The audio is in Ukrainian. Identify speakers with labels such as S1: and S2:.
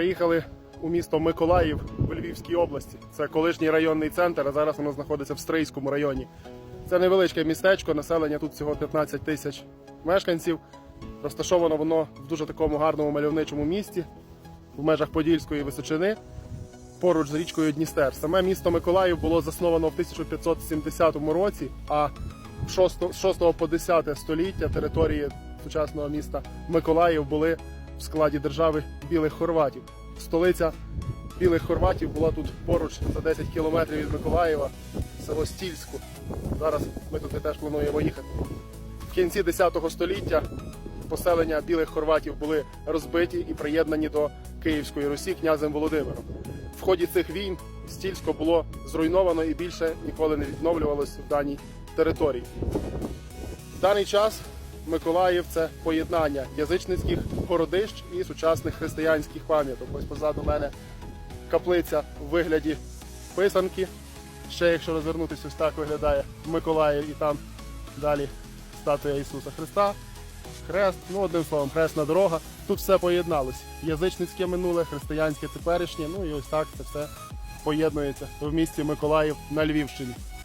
S1: Приїхали у місто Миколаїв у Львівській області. Це колишній районний центр, а зараз воно знаходиться в Стрийському районі. Це невеличке містечко, населення тут всього 15 тисяч мешканців. Розташовано воно в дуже такому гарному мальовничому місті в межах Подільської височини, поруч з річкою Дністер. Саме місто Миколаїв було засновано в 1570 році, а з 6, з 6 по 10 століття території сучасного міста Миколаїв були в складі держави білих хорватів. Столиця білих хорватів була тут поруч за 10 кілометрів від Миколаєва, село Стільську. Зараз ми туди теж плануємо їхати. В кінці 10 століття поселення білих хорватів були розбиті і приєднані до Київської Русі князем Володимиром. В ході цих війн Стільсько було зруйновано і більше ніколи не відновлювалося в даній території. В даний час Миколаїв це поєднання язичницьких городищ і сучасних християнських пам'яток. Ось позаду мене каплиця в вигляді писанки. Ще якщо розвернутися, ось так виглядає Миколаїв і там далі статуя Ісуса Христа. Хрест, ну одним словом, хресна дорога. Тут все поєдналось. Язичницьке минуле, християнське теперішнє. Ну і ось так це все поєднується в місті Миколаїв на Львівщині.